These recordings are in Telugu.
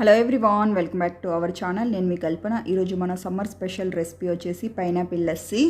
Hello everyone welcome back to our channel నేను మీ కల్పన. ఈరోజు మన సమ్మర్ స్పెషల్ రెసిపీ వచ్చేసి పైనాపిల్ లస్సీ.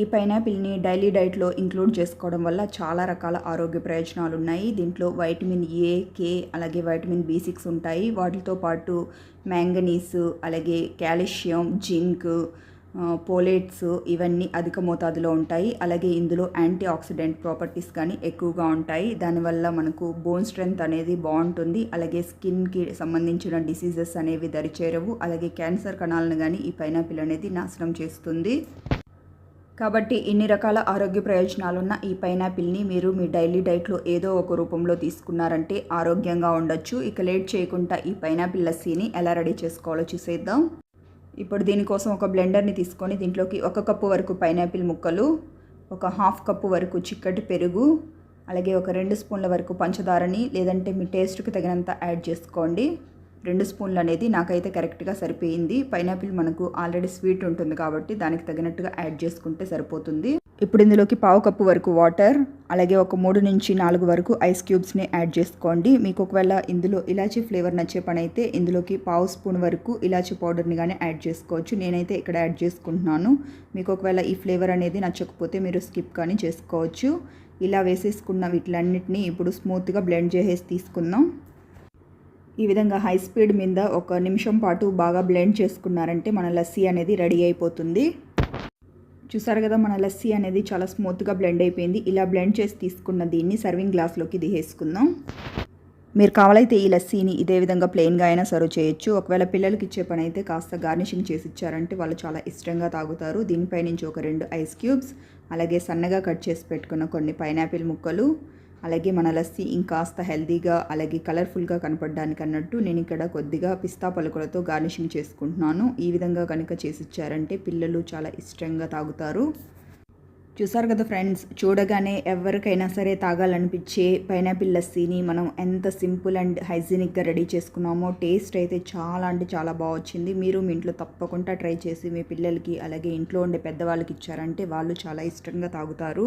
ఈ పైనాపిల్ని డైలీ డైట్లో ఇంక్లూడ్ చేసుకోవడం వల్ల చాలా రకాల ఆరోగ్య ప్రయోజనాలు ఉన్నాయి. దీంట్లో వైటమిన్ ఏ కే అలాగే వైటమిన్ బి సిక్స్ ఉంటాయి. వాటితో పాటు మ్యాంగనీస్ అలాగే కాల్షియం జింక్ పోలేట్స్ ఇవన్నీ అధిక మోతాదులో ఉంటాయి. అలాగే ఇందులో యాంటీ ఆక్సిడెంట్ ప్రాపర్టీస్ కానీ ఎక్కువగా ఉంటాయి. దానివల్ల మనకు బోన్ స్ట్రెంగ్త్ అనేది బాగుంటుంది. అలాగే స్కిన్కి సంబంధించిన డిసీజెస్ అనేవి దరిచేరవు. అలాగే క్యాన్సర్ కణాలను కానీ ఈ పైనాపిల్ అనేది నాశనం చేస్తుంది. కాబట్టి ఇన్ని రకాల ఆరోగ్య ప్రయోజనాలున్న ఈ పైనాపిల్ని మీరు మీ డైలీ డైట్లో ఏదో ఒక రూపంలో తీసుకున్నారంటే ఆరోగ్యంగా ఉండొచ్చు. ఇక లేట్ చేయకుండా ఈ పైనాపిల్ లస్సీని ఎలా రెడీ చేసుకోవాలో చూసేద్దాం. ఇప్పుడు దీనికోసం ఒక బ్లెండర్ని తీసుకొని దీంట్లోకి ఒక కప్పు వరకు పైనాపిల్ ముక్కలు ఒక హాఫ్ కప్పు వరకు చిక్కటి పెరుగు అలాగే ఒక రెండు స్పూన్ల వరకు పంచదారని లేదంటే మీ టేస్ట్కి తగినంత యాడ్ చేసుకోండి. రెండు స్పూన్లు అనేది నాకైతే కరెక్ట్గా సరిపోయింది. పైనాపిల్ మనకు ఆల్రెడీ స్వీట్ ఉంటుంది కాబట్టి దానికి తగినట్టుగా యాడ్ చేసుకుంటే సరిపోతుంది. ఇప్పుడు ఇందులోకి పావు కప్పు వరకు వాటర్ అలాగే ఒక మూడు నుంచి నాలుగు వరకు ఐస్ క్యూబ్స్ని యాడ్ చేసుకోండి. మీకు ఒకవేళ ఇందులో ఇలాచీ ఫ్లేవర్ నచ్చే పని అయితే ఇందులోకి పావు స్పూన్ వరకు ఇలాచీ పౌడర్ని కానీ యాడ్ చేసుకోవచ్చు. నేనైతే ఇక్కడ యాడ్ చేసుకుంటున్నాను. మీకు ఒకవేళ ఈ ఫ్లేవర్ అనేది నచ్చకపోతే మీరు స్కిప్ కానీ చేసుకోవచ్చు. ఇలా వేసేసుకున్న వీటిలన్నిటిని ఇప్పుడు స్మూత్గా బ్లెండ్ చేసేసి తీసుకుందాం. ఈ విధంగా హై స్పీడ్ మీద ఒక నిమిషం పాటు బాగా బ్లెండ్ చేసుకున్నారంటే మన లస్సీ అనేది రెడీ అయిపోతుంది. చూసారు కదా మన లస్సీ అనేది చాలా స్మూత్గా బ్లెండ్ అయిపోయింది. ఇలా బ్లెండ్ చేసి తీసుకున్న దీన్ని సర్వింగ్ గ్లాస్లోకి దిగేసుకుందాం మీరు కావాలైతే ఈ లస్సీని ఇదే విధంగా ప్లెయిన్గా అయినా సర్వ్ చేయొచ్చు. ఒకవేళ పిల్లలకి ఇచ్చే పని అయితే కాస్త గార్నిషింగ్ చేసి ఇచ్చారంటే వాళ్ళు చాలా ఇష్టంగా తాగుతారు. దీనిపై నుంచి ఒక రెండు ఐస్ క్యూబ్స్ అలాగే సన్నగా కట్ చేసి పెట్టుకున్న కొన్ని పైనాపిల్ ముక్కలు అలాగే మన లస్సీ ఇంకాస్త హెల్దీగా అలాగే కలర్ఫుల్గా కనపడడానికి అన్నట్టు నేను ఇక్కడ కొద్దిగా పిస్తా పలుకులతో గార్నిషింగ్ చేసుకుంటున్నాను. ఈ విధంగా కనుక చేసి ఇచ్చారంటే పిల్లలు చాలా ఇష్టంగా తాగుతారు. చూసారు కదా ఫ్రెండ్స్ చూడగానే ఎవరికైనా సరే తాగాలనిపించే పైనాపిల్ లస్సీని మనం ఎంత సింపుల్ అండ్ హైజీనిక్గా రెడీ చేసుకున్నామో టేస్ట్ అయితే చాలా అంటే చాలా బాగా వచ్చింది. మీరు మీ ఇంట్లో తప్పకుండా ట్రై చేసి మీ పిల్లలకి అలాగే ఇంట్లో ఉండే పెద్దవాళ్ళకి ఇచ్చారంటే వాళ్ళు చాలా ఇష్టంగా తాగుతారు.